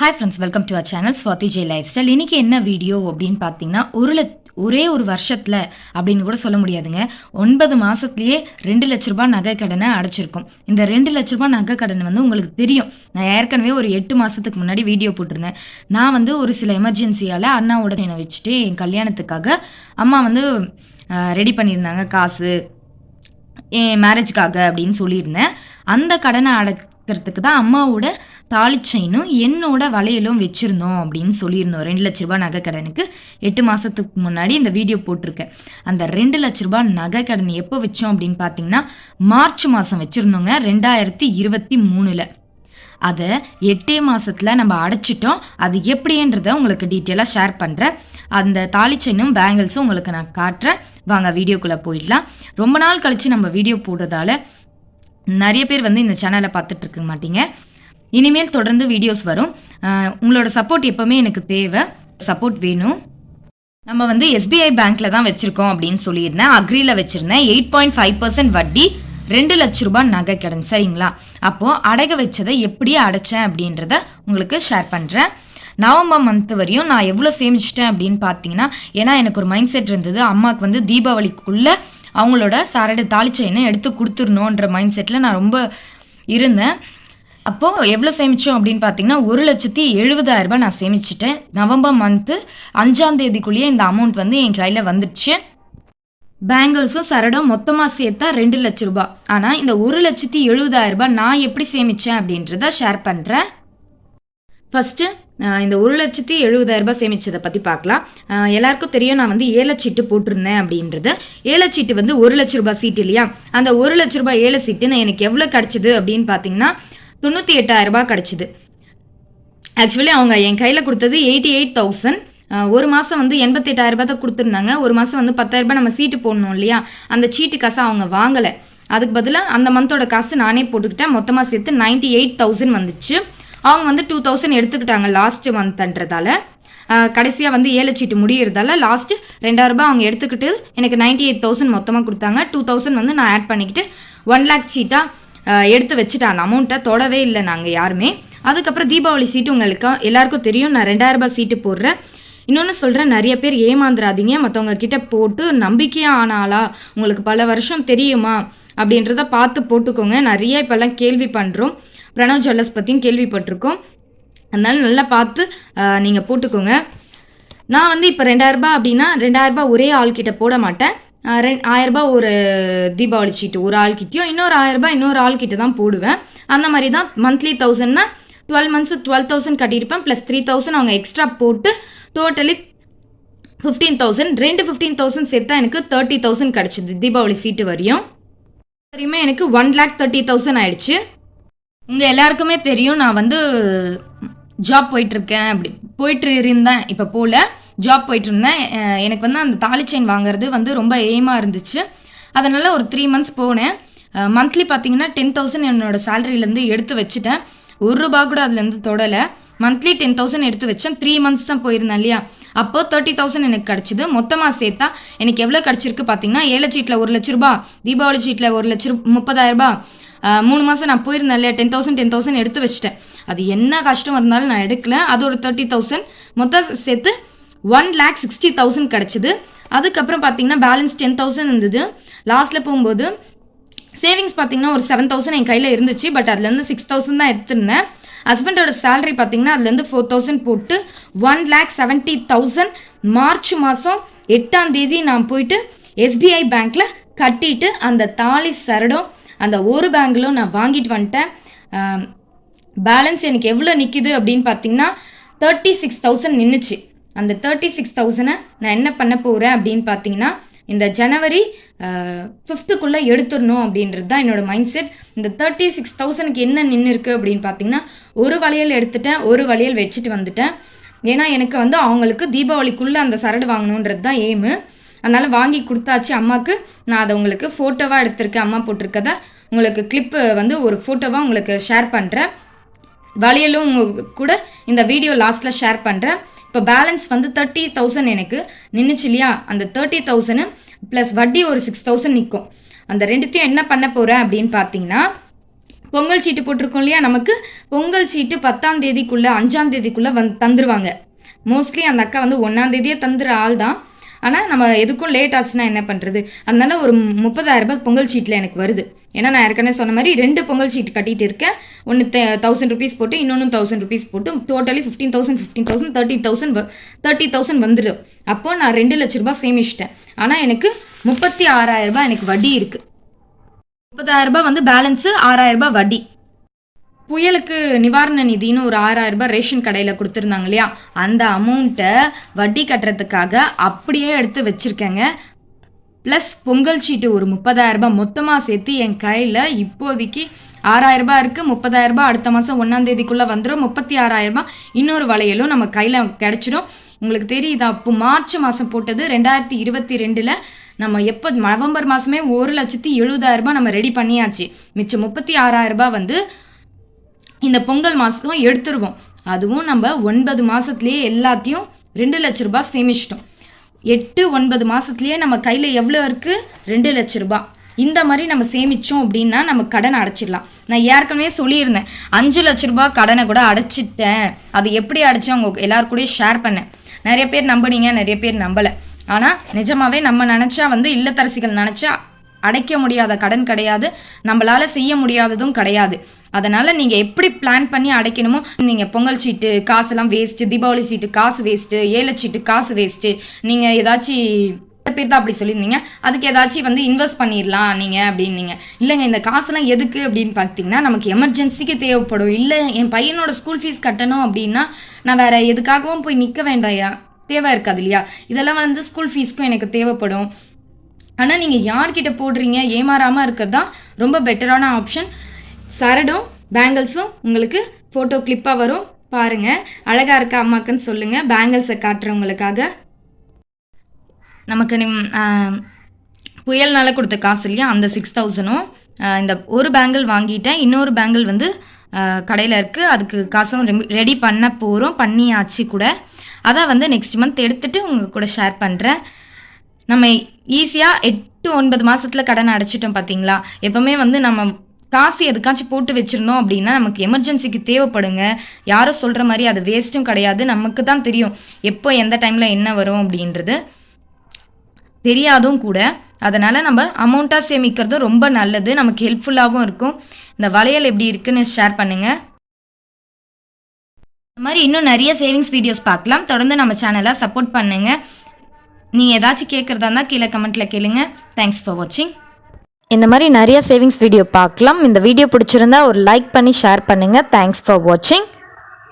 Hi friends welcome to our channel Swathi J lifestyle இன்றைக்கி என்ன video அப்படின்னு பார்த்தீங்கன்னா ஒரு லட்ச ஒரே ஒரு வருஷத்தில் அப்படின்னு கூட சொல்ல முடியாதுங்க. ஒன்பது மாதத்துலேயே ரெண்டு லட்ச ரூபாய் நகை கடனை அடைச்சிருக்கோம். இந்த ரெண்டு லட்ச ரூபாய் நகை கடன் வந்து உங்களுக்கு தெரியும். நான் ஏற்கனவே ஒரு எட்டு மாதத்துக்கு முன்னாடி வீடியோ போட்டிருந்தேன். நான் வந்து ஒரு சில எமர்ஜென்சியால் அண்ணாவோட என்னை வச்சுட்டு என் கல்யாணத்துக்காக அம்மா வந்து ரெடி பண்ணியிருந்தாங்க காசு என் மேரேஜ்க்காக அப்படின்னு சொல்லியிருந்தேன். அந்த கடனை அடைக்கிறதுக்கு தான் அம்மாவோட தாலி செயினும் என்னோட வளையலும் வச்சுருந்தோம் அப்படின்னு சொல்லியிருந்தோம். ரெண்டு லட்ச ரூபாய் நகை கடனுக்கு எட்டு மாதத்துக்கு முன்னாடி இந்த வீடியோ போட்டிருக்கேன். அந்த ரெண்டு லட்ச ரூபாய் நகை கடன் எப்போ வச்சோம் அப்படின்னு பார்த்தீங்கன்னா மார்ச் மாதம் வச்சுருந்தோங்க ரெண்டாயிரத்தி இருபத்தி மூணில். அதை எட்டே மாதத்தில் நம்ம அடைச்சிட்டோம். அது எப்படின்றத உங்களுக்கு டீட்டெயிலாக ஷேர் பண்ணுறேன் அந்த தாலி செயினும் பேங்கிள்ஸும் உங்களுக்கு நான் காட்டுறேன். வாங்க வீடியோக்குள்ளே போயிடலாம். ரொம்ப நாள் கழித்து நம்ம வீடியோ போடுறதால நிறைய பேர் வந்து இந்த சேனலை பார்த்துட்டு இருக்க மாட்டீங்க. இனிமேல் தொடர்ந்து வீடியோஸ் வரும். உங்களோட சப்போர்ட் எப்பவுமே எனக்கு தேவை. சப்போர்ட் வேணும். நம்ம வந்து எஸ்பிஐ பேங்க்ல தான் வச்சிருக்கோம் அப்படின்னு சொல்லியிருந்தேன். அக்ரியில் வச்சிருந்தேன். எயிட் பாயிண்ட் ஃபைவ் பர்சன்ட் வட்டி ரெண்டு லட்ச ரூபாய் நகை கடன் சரிங்களா? அப்போ அடக வச்சதை எப்படி அடைச்சேன் அப்படின்றத உங்களுக்கு ஷேர் பண்ணுறேன் நவம்பர் மந்த் வரையும் நான் எவ்வளோ சேமிச்சிட்டேன் அப்படின்னு பார்த்தீங்கன்னா ஏன்னா எனக்கு ஒரு மைண்ட் செட் இருந்தது. அம்மாவுக்கு வந்து தீபாவளிக்குள்ளே அவங்களோட சரடு தாலி செயினை எடுத்து கொடுத்துடணுன்ற மைண்ட் செட்டில் நான் ரொம்ப இருந்தேன். அப்போது எவ்வளோ சேமித்தோம் அப்படின்னு பார்த்தீங்கன்னா ஒரு லட்சத்தி எழுபதாயிரம் ரூபாய் நான் சேமிச்சிட்டேன். நவம்பர் மந்த்து அஞ்சாம் தேதிக்குள்ளேயே இந்த அமௌண்ட் வந்து என் கையில் வந்துடுச்சு. பேங்கிள்ஸும் சரடும் மொத்தமாக சேர்த்தா ரெண்டு லட்ச ரூபா ஆனால் இந்த ஒரு லட்சத்தி எழுபதாயிரரூபா நான் எப்படி சேமித்தேன் அப்படின்றத ஷேர் பண்ணுறேன் ஃபஸ்ட்டு இந்த ஒரு லட்சத்தி எழுபதாயிரம் ரூபாய் சேமிச்சதை பற்றி பார்க்கலாம். எல்லாருக்கும் தெரியும் நான் வந்து ஏலச்சீட்டு போட்டிருந்தேன் அப்படின்றது. ஏலச்சீட்டு வந்து ஒரு லட்ச ரூபாய் சீட்டு இல்லையா? அந்த ஒரு லட்ச ரூபாய் ஏல சீட்டு நான் எனக்கு எவ்வளோ கிடச்சிது அப்படின்னு பார்த்தீங்கன்னா தொண்ணூற்றி எட்டாயிரம் ரூபாய் கிடச்சிது. ஆக்சுவலி அவங்க என் கையில் கொடுத்தது எயிட்டி எயிட் தௌசண்ட். ஒரு மாதம் வந்து எண்பத்தெட்டாயிரம் ரூபாய் தான் கொடுத்துருந்தாங்க. ஒரு மாதம் வந்து பத்தாயிரம் ரூபாய் நம்ம சீட்டு போடணும் இல்லையா? அந்த சீட்டு காசை அவங்க வாங்கலை. அதுக்கு பதிலாக அந்த மந்தோட காசு நானே போட்டுக்கிட்டேன். மொத்தமாக சேர்த்து நைன்டி எயிட் தௌசண்ட் வந்துச்சு. அவங்க வந்து டூ தௌசண்ட் எடுத்துக்கிட்டாங்க லாஸ்ட் மந்த்ன்றதால கடைசியாக வந்து ஏழு சீட்டு முடியறதால லாஸ்ட்டு ரெண்டாயிரரூபா அவங்க எடுத்துக்கிட்டு எனக்கு நைன்டி எயிட் தௌசண்ட் மொத்தமாக கொடுத்தாங்க. டூ தௌசண்ட் வந்து நான் ஆட் பண்ணிக்கிட்டு ஒன் லேக் சீட்டாக எடுத்து வச்சுட்டேன் அந்த அமௌண்ட்டை தொடவே இல்லை நாங்கள் யாருமே. அதுக்கப்புறம் தீபாவளி சீட்டு உங்களுக்கு எல்லாருக்கும் தெரியும். நான் ரெண்டாயிரரூபா சீட்டு போடுறேன். இன்னொன்று சொல்கிறேன் நிறைய பேர் ஏமாந்துடாதீங்க மற்றவங்க கிட்ட போட்டு நம்பிக்கையாக ஆனாளா உங்களுக்கு பல வருஷம் தெரியுமா? அப்படின்றத பார்த்து போட்டுக்கோங்க. நிறைய இப்போல்லாம் கேள்வி பண்ணுறோம் பிரணவ் ஜுவல்லர்ஸ் பற்றியும் கேள்விப்பட்டிருக்கோம். அதனால் நல்லா பார்த்து நீங்கள் போட்டுக்கோங்க. நான் வந்து இப்போ ரெண்டாயிரரூபா அப்படின்னா ரெண்டாயிரரூபா ஒரே ஆள்கிட்ட போட மாட்டேன். ரெண் ஆயிரரூபா ஒரு தீபாவளி சீட்டு ஒரு ஆள்கிட்டயும் இன்னொரு ஆயிரரூபா இன்னொரு ஆள்கிட்ட தான் போடுவேன். அந்த மாதிரி தான் மந்த்லி தௌசண்ட்னா டுவெல் மந்த்ஸ் டுவெல் தௌசண்ட் கட்டியிருப்பேன் ப்ளஸ் த்ரீ தௌசண்ட் அவங்க எக்ஸ்ட்ரா போட்டு டோட்டலி ஃபிஃப்டீன் தௌசண்ட் ரெண்டு ஃபிஃப்டீன் தௌசண்ட் சேர்த்தா எனக்கு தேர்ட்டி தௌசண்ட் கிடச்சிது தீபாவளி சீட்டு வரையும். வரையுமே எனக்கு ஒன் லேக் தேர்ட்டி தௌசண்ட் ஆயிடுச்சு. உங்கள் எல்லாருக்குமே தெரியும் நான் வந்து ஜாப் போயிட்டுருக்கேன் அப்படி போயிட்டு இருந்தேன் இப்போ போகல ஜாப் போயிட்டு இருந்தேன் எனக்கு வந்து அந்த தாலி செயின் வாங்குறது வந்து ரொம்ப எய்மாக இருந்துச்சு. அதனால் ஒரு த்ரீ மந்த்ஸ் போனேன். மந்த்லி பார்த்தீங்கன்னா டென் தௌசண்ட் என்னோடய சேலரியிலேருந்து எடுத்து வச்சுட்டேன். ஒரு ரூபா கூட அதுலேருந்து தொடலை. மந்த்லி டென் தௌசண்ட் எடுத்து வச்சேன். த்ரீ மந்த்ஸ் தான் போயிருந்தேன் இல்லையா? அப்போ தேர்ட்டி தௌசண்ட் எனக்கு கிடச்சிது. மொத்தமாக சேர்த்தா எனக்கு எவ்வளோ கிடச்சிருக்கு பார்த்தீங்கன்னா ஏழை சீட்டில் ஒரு லட்ச ரூபா தீபாவளி சீட்டில் ஒரு லட்ச ரூ முப்பதாயிரம் மூணு மாதம் நான் போயிருந்தேன் இல்லையா டென் தௌசண்ட் டென் தௌசண்ட் எடுத்து வச்சிட்டேன். அது என்ன கஷ்டம் இருந்தாலும் நான் எடுக்கல. அது ஒரு தேர்ட்டி தௌசண்ட் மொத்தம் சேர்த்து ஒன் லேக் சிக்ஸ்டி தௌசண்ட் கிடச்சிது. அதுக்கப்புறம் பார்த்தீங்கன்னா பேலன்ஸ் டென் தௌசண்ட் இருந்தது. லாஸ்ட்டில் போகும்போது சேவிங்ஸ் பார்த்தீங்கன்னா ஒரு செவன் தௌசண்ட் என் கையில் இருந்துச்சு. பட் அதுலேருந்து சிக்ஸ் தௌசண்ட் தான் எடுத்திருந்தேன். ஹஸ்பண்டோட சேலரி பார்த்தீங்கன்னா அதுலேருந்து ஃபோர் தௌசண்ட் போட்டு one lakh seventy thousand March மாதம் எட்டாம் தேதி நான் போயிட்டு எஸ்பிஐ பேங்க்கில் கட்டிட்டு அந்த தாலி சரடும் அந்த ஒரு பேங்கிலும் நான் வாங்கிட்டு வந்துட்டேன். பேலன்ஸ் எனக்கு எவ்வளோ நிற்கிது அப்படின்னு பார்த்தீங்கன்னா தேர்ட்டி சிக்ஸ் தௌசண்ட் நின்றுச்சு அந்த தேர்ட்டி சிக்ஸ் தௌசண்டை நான் என்ன பண்ண போகிறேன் அப்படின்னு பார்த்தீங்கன்னா இந்த ஜனவரி ஃபிஃப்த்துக்குள்ளே எடுத்துடணும் அப்படின்றது தான் என்னோட மைண்ட் செட் இந்த தேர்ட்டி சிக்ஸ் தௌசண்ட்க்கு என்ன நின்று இருக்குது அப்படின்னு பார்த்தீங்கன்னா ஒரு வளையல் எடுத்துட்டேன் ஒரு வளையல் வச்சுட்டு வந்துட்டேன். ஏன்னா எனக்கு வந்து அவங்களுக்கு தீபாவளிக்குள்ளே அந்த சரடு வாங்கணுன்றது தான் எய்மு அதனால் வாங்கி கொடுத்தாச்சு அம்மாவுக்கு நான் அதை உங்களுக்கு ஃபோட்டோவாக எடுத்திருக்கேன். அம்மா போட்டிருக்கதை உங்களுக்கு கிளிப்பு வந்து ஒரு ஃபோட்டோவாக உங்களுக்கு ஷேர் பண்ணுறேன் வளையலும் உங்க கூட இந்த வீடியோ லாஸ்ட்டில் ஷேர் பண்ணுறேன் இப்போ பேலன்ஸ் வந்து தேர்ட்டி தௌசண்ட் எனக்கு. நின்றுச்சு இல்லையா? அந்த தேர்ட்டி தௌசண்ட் ப்ளஸ் வட்டி ஒரு சிக்ஸ் தௌசண்ட் நிற்கும் அந்த ரெண்டுத்தையும் என்ன பண்ண போகிறேன் அப்படின்னு பார்த்தீங்கன்னா பொங்கல் சீட்டு போட்டிருக்கோம் இல்லையா? நமக்கு பொங்கல் சீட்டு பத்தாம் தேதிக்குள்ளே அஞ்சாம் தேதிக்குள்ளே வந்து தந்துருவாங்க. மோஸ்ட்லி அந்த அக்கா வந்து ஒன்றாம் தேதியே தந்துடுற ஆள் தான் ஆனால் நம்ம எதுக்கும் லேட் ஆச்சுன்னா என்ன பண்ணுறது அதனால ஒரு முப்பதாயிரம் ரூபாய் பொங்கல் சீட்டில் எனக்கு வருது. ஏன்னா நான் ஏற்கனவே சொன்ன மாதிரி ரெண்டு பொங்கல் சீட் கட்டிட்டு இருக்கேன். ஒன்று தௌசண்ட் ருபீஸ் போட்டு இன்னொன்று தௌசண்ட் ருபீஸ் போட்டு totally fifteen thousand fifteen thousand thirty thousand thirty thousand வந்துடும் அப்போ நான் ரெண்டு லட்ச ரூபாய் சேமிச்சிட்டேன். ஆனால் எனக்கு முப்பத்தி ஆறாயிரம் ரூபாய் எனக்கு வட்டி இருக்குது முப்பதாயிரம் ரூபாய் வந்து பேலன்ஸு ஆறாயிரம் ரூபாய் வட்டி. புயலுக்கு நிவாரண நிதின்னு ஒரு ஆறாயிரம் ரூபாய் ரேஷன் கடையில் கொடுத்துருந்தாங்க இல்லையா? அந்த அமௌண்ட்டை வட்டி கட்டுறதுக்காக அப்படியே எடுத்து வச்சுருக்கேங்க. ப்ளஸ் பொங்கல் சீட்டு ஒரு முப்பதாயிரரூபா மொத்தமாக சேர்த்து என் கையில் இப்போதைக்கு ஆறாயிரம் ரூபாய் இருக்குது முப்பதாயிரம் ரூபாய் அடுத்த மாதம் ஒன்றாம் தேதிக்குள்ளே வந்துடும் முப்பத்தி ஆறாயிரம் ரூபாய் இன்னொரு வளையலும் நம்ம கையில் கிடச்சிடும். உங்களுக்கு தெரியுதா? அப்போ மார்ச் மாதம் போட்டது ரெண்டாயிரத்தி இருபத்தி ரெண்டில் நம்ம எப்போ நவம்பர் மாதமே ஒரு லட்சத்தி எழுபதாயிரம் ரூபாய் நம்ம ரெடி பண்ணியாச்சு. மிச்சம் முப்பத்தி ஆறாயிரம் ரூபாய் வந்து இந்த பொங்கல் மாதம் எடுத்துருவோம். அதுவும் நம்ம ஒன்பது மாதத்துலேயே எல்லாத்தையும் ரெண்டு லட்ச ரூபாய் சேமிச்சிட்டோம். எட்டு ஒன்பது மாதத்துலேயே நம்ம கையில் எவ்வளோ இருக்குது ரெண்டு லட்ச ரூபாய். இந்த மாதிரி நம்ம சேமித்தோம் அப்படின்னா நம்ம கடனை அடைச்சிடலாம். நான் ஏற்கனவே சொல்லியிருந்தேன். அஞ்சு லட்ச ரூபாய் கடனை கூட அடைச்சிட்டேன். அது எப்படி அடைச்சேன் அவங்க எல்லார் கூடயும் ஷேர் பண்ணேன். நிறைய பேர் நம்பினீங்க நிறைய பேர் நம்பலை. ஆனால் நிஜமாவே நம்ம நினச்சா வந்து இல்லத்தரசிகள் நினச்சா அடைக்க முடியாத கடன் கிடையாது. நம்மளால செய்ய முடியாததும் கிடையாது. அதனால நீங்க எப்படி பிளான் பண்ணி அடைக்கணுமோ நீங்க பொங்கல் சீட்டு காசெல்லாம் வேஸ்ட்டு தீபாவளி சீட்டு காசு வேஸ்ட்டு ஏழை சீட்டு காசு வேஸ்ட்டு நீங்க ஏதாச்சும் பேர் தான் அப்படி சொல்லியிருந்தீங்க. அதுக்கு ஏதாச்சும் வந்து இன்வெஸ்ட் பண்ணிடலாம் நீங்கள் அப்படின்னீங்க. இல்லைங்க இந்த காசெல்லாம் எதுக்கு அப்படின்னு பார்த்தீங்கன்னா நமக்கு எமர்ஜென்சிக்கு தேவைப்படும். இல்லை என் பையனோட ஸ்கூல் ஃபீஸ் கட்டணும் அப்படின்னா நான் வேற எதுக்காகவும் போய் நிற்க வேண்டாயா தேவை இருக்காது இல்லையா? இதெல்லாம் வந்து ஸ்கூல் ஃபீஸ்க்கும் எனக்கு தேவைப்படும். ஆனால் நீங்கள் யார்கிட்ட போடுறீங்க ஏமாறாமல் இருக்கிறது தான் ரொம்ப பெட்டரான ஆப்ஷன். சரடும் பேங்கிள்ஸும் உங்களுக்கு ஃபோட்டோ கிளிப்பாக வரும். பாருங்கள் அழகாக இருக்க அம்மாக்குன்னு சொல்லுங்கள் பேங்கிள்ஸை காட்டுறவங்களுக்காக. நமக்கு நிம் புயல்னால கொடுத்த காசு இல்லையா? அந்த சிக்ஸ் தௌசண்டும் இந்த ஒரு பேங்கிள் வாங்கிட்டேன். இன்னொரு பேங்கிள் வந்து கடையில் இருக்குது அதுக்கு காசும் ரெடி பண்ண போகிறோம் பண்ணியாச்சு கூட. அதான் வந்து நெக்ஸ்ட் மந்த் எடுத்துகிட்டு உங்கள் கூட ஷேர் பண்ணுறேன் நம்ம ஈஸியாக எட்டு ஒன்பது மாதத்தில் கடனை அடைச்சிட்டோம் பார்த்தீங்களா எப்போவுமே வந்து நம்ம காசு எதுக்காச்சும் போட்டு வச்சுருந்தோம் அப்படின்னா நமக்கு எமர்ஜென்சிக்கு தேவைப்படுங்க. யாரும் சொல்கிற மாதிரி அது வேஸ்ட்டும் கிடையாது. நமக்கு தான் தெரியும் எப்போ எந்த டைமில் என்ன வரும் அப்படின்றது. தெரியாதும் கூட. அதனால் நம்ம அமௌண்ட்டாக சேமிக்கிறது ரொம்ப நல்லது. நமக்கு ஹெல்ப்ஃபுல்லாகவும் இருக்கும். இந்த வளையல் எப்படி இருக்குன்னு ஷேர் பண்ணுங்கள் இந்த மாதிரி இன்னும் நிறைய சேவிங்ஸ் வீடியோஸ் பார்க்கலாம். தொடர்ந்து நம்ம சேனலை சப்போர்ட் பண்ணுங்கள் நீங்கள் ஏதாச்சும் கேட்குறதா இருந்தால் கீழே கமெண்ட்டில் கேளுங்க. தேங்க்ஸ் ஃபார் வாட்சிங் இந்த மாதிரி நிறைய சேவிங்ஸ் வீடியோ பார்க்கலாம். இந்த வீடியோ பிடிச்சிருந்தா ஒரு லைக் பண்ணி ஷேர் பண்ணுங்கள் தேங்க்ஸ் ஃபார் வாட்சிங்